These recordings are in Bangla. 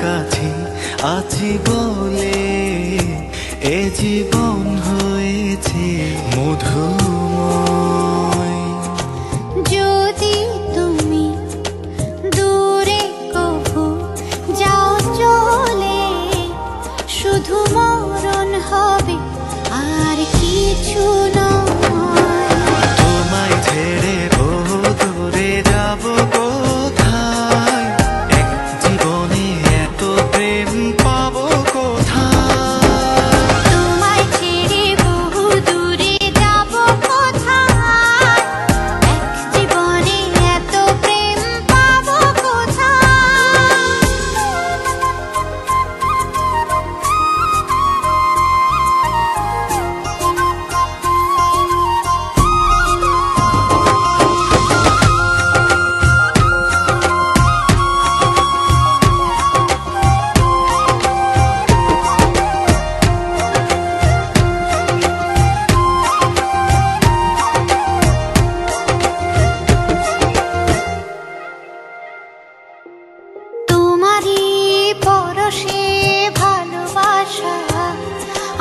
কাছে আছি বলে এ জীবন হয়েছে মধু যদি তুমি দূরে চলে হবে আর তোমায় ছেড়ে বহু দূরে যাব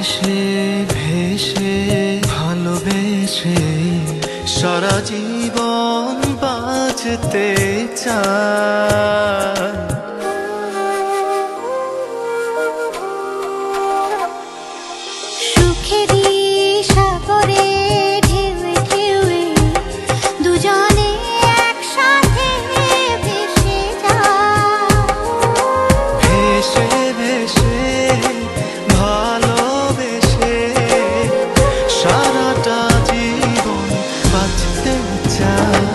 ভেসে ভেসে ভালোবেসে সারা জীবন বাঁচতে চায় 家。